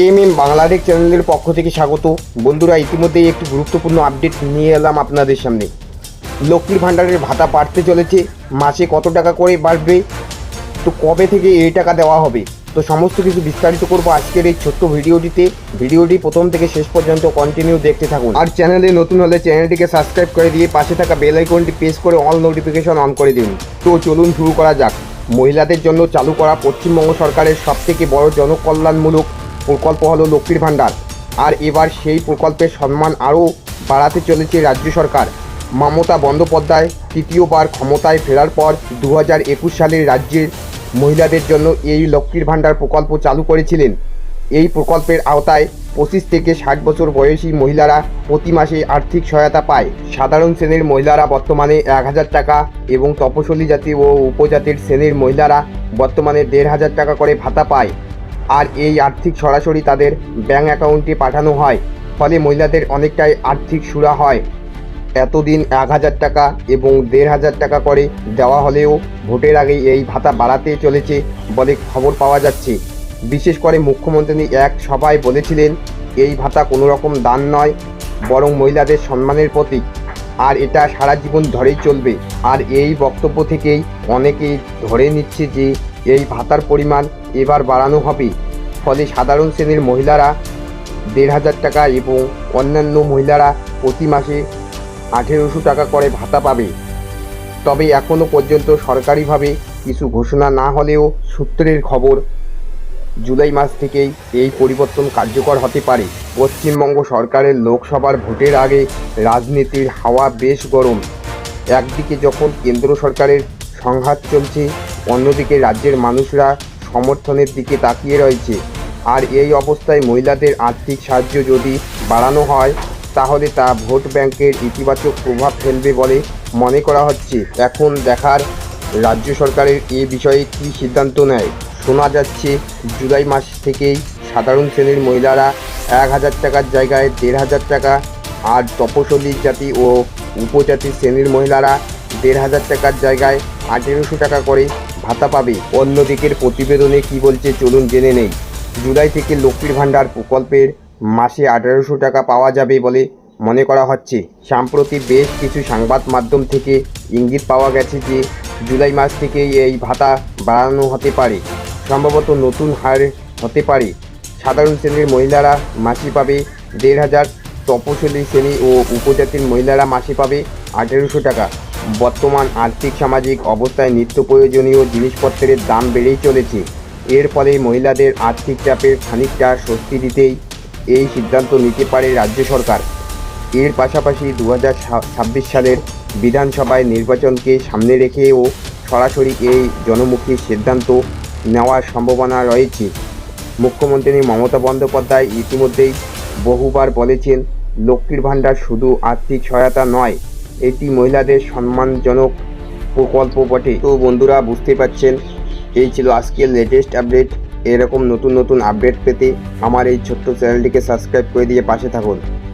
M M Bangladesh চ্যানেলের পক্ষ থেকে স্বাগত। বন্ধুরা, ইতিমধ্যেই একটি গুরুত্বপূর্ণ আপডেট নিয়ে এলাম আপনাদের সামনে। লক্ষ্মীর ভাণ্ডারের ভাতা বাড়তে চলেছে। মাসে কত টাকা করে বাড়বে? তো কবে থেকে এই টাকা দেওয়া হবে? তো সমস্ত কিছু বিস্তারিত করব আজকের এই ছোট্ট ভিডিওটিতে। ভিডিওটি প্রথম থেকে শেষ পর্যন্ত কন্টিনিউ দেখতে থাকুন। আর চ্যানেলে নতুন হলে চ্যানেলটিকে সাবস্ক্রাইব করে দিয়ে পাশে থাকা বেল আইকনটি প্রেস করে অল নোটিফিকেশন অন করে দিন। তো চলুন শুরু করা যাক। মহিলাদের জন্য চালু করা পশ্চিমবঙ্গ সরকারের সবথেকে বড় জনকল্যাণমূলক প্রকল্প হলো লক্ষ্মীর ভাণ্ডার। আর এবার সেই প্রকল্পের সম্মান আরও বাড়াতে চলেছে রাজ্য সরকার। মমতা বন্দ্যোপাধ্যায় তৃতীয়বার ক্ষমতায় ফেরার পর দু সালে রাজ্যের মহিলাদের জন্য এই লক্ষ্মীর ভাণ্ডার প্রকল্প চালু করেছিলেন। এই প্রকল্পের আওতায় পঁচিশ থেকে ষাট বছর বয়সী মহিলারা প্রতি মাসে আর্থিক সহায়তা পায়। সাধারণ শ্রেণির মহিলারা বর্তমানে এক হাজার টাকা এবং তপশলী জাতি ও উপজাতির শ্রেণির মহিলারা বর্তমানে দেড় হাজার টাকা করে ভাতা পায়। আর এই আর্থিক সরাসরি তাদের ব্যাঙ্ক অ্যাকাউন্টে পাঠানো হয়, ফলে মহিলাদের অনেকটাই আর্থিক সুরা হয়। এতদিন এক হাজার টাকা এবং দেড় হাজার টাকা করে দেওয়া হলেও ভোটের আগেই এই ভাতা বাড়াতে চলেছে বলে খবর পাওয়া যাচ্ছে। বিশেষ করে মুখ্যমন্ত্রী এক সভায় বলেছিলেন, এই ভাতা কোনো রকম দান নয়, বরং মহিলাদের সম্মানের প্রতীক। আর এটা সারা জীবন ধরেই চলবে। আর এই বক্তব্য থেকেই অনেকেই ধরে নিচ্ছে যে এই ভাতার পরিমাণ এবার বাড়ানো হবে। ফলে সাধারণ শ্রেণির মহিলারা দেড় হাজার টাকা এবং অন্যান্য মহিলারা প্রতি মাসে আঠেরোশো টাকা করে ভাতা পাবে। তবে এখনও পর্যন্ত সরকারিভাবে কিছু ঘোষণা না হলেও সূত্রের খবর জুলাই মাস থেকেই এই পরিবর্তন কার্যকর হতে পারে। পশ্চিমবঙ্গ সরকারের লোকসভার ভোটের আগে রাজনীতির হাওয়া বেশ গরম। একদিকে যখন কেন্দ্র সরকারের সংঘাত চলছে অন্যদিকে রাজ্যের মানুষরা সমর্থনের দিকে তাকিয়ে রয়েছে। আর এই অবস্থায় মহিলাদের আর্থিক সাহায্য যদি বাড়ানো হয়, তাহলে তা ভোট ব্যাংকের ইতিবাচক প্রভাব ফেলবে বলে মনে করা হচ্ছে। এখন দেখার রাজ্য সরকারের এ বিষয়ে কী সিদ্ধান্ত নেয়? শোনা যাচ্ছে, জুলাই মাস থেকেই সাধারণ শ্রেণির মহিলারা এক হাজার টাকার জায়গায় দেড় হাজার টাকা আর তপশলী জাতি ও উপজাতি শ্রেণির মহিলারা দেড় হাজার টাকার জায়গায় আঠেরোশো টাকা করে ভাতা পাবে। অন্যদিকের প্রতিবেদনে কি বলছে চলুন জেনে নেই। জুলাই থেকে লক্ষ্মীর ভাণ্ডার প্রকল্পের মাসে আঠারোশো টাকা পাওয়া যাবে বলে মনে করা হচ্ছে। সম্প্রতি বেশ কিছু সংবাদ মাধ্যম থেকে ইঙ্গিত পাওয়া গেছে যে, জুলাই মাস থেকেই এই ভাতা বাড়ানো হতে পারে। সম্ভবত নতুন হার হতে পারে। সাধারণ শ্রেণির মহিলারা মাসে পাবে দেড় হাজার, তপশিলি শ্রেণি ও উপজাতির মহিলারা মাসে পাবে আঠেরোশো টাকা। বর্তমান আর্থিক, সামাজিক অবস্থায় নিত্য প্রয়োজনীয় জিনিসপত্রের দাম বেড়েই চলেছে। এর ফলে মহিলাদের আর্থিক চাপের খানিকটা স্বস্তি দিতেই এই সিদ্ধান্ত নিতে পারে রাজ্য সরকার। এর পাশাপাশি দু সালের বিধানসভায় নির্বাচনকে সামনে রেখেও সরাসরি এই জনমুখী সিদ্ধান্ত নেওয়ার সম্ভাবনা রয়েছে। মুখ্যমন্ত্রী মমতা বন্দ্যোপাধ্যায় ইতিমধ্যেই বহুবার বলেছেন, লক্ষ্মীর ভাণ্ডার শুধু আর্থিক সহায়তা নয় এটি মহিলাদের সম্মানজনক প্রকল্প বটে। তো বন্ধুরা বুঝতে পারছেন, এই ছিল আজকের লেটেস্ট আপডেট এরকম নতুন নতুন আপডেট পেতে আমার এই ছোট্ট চ্যানেলটিকে সাবস্ক্রাইব করে দিয়ে পাশে থাকুন।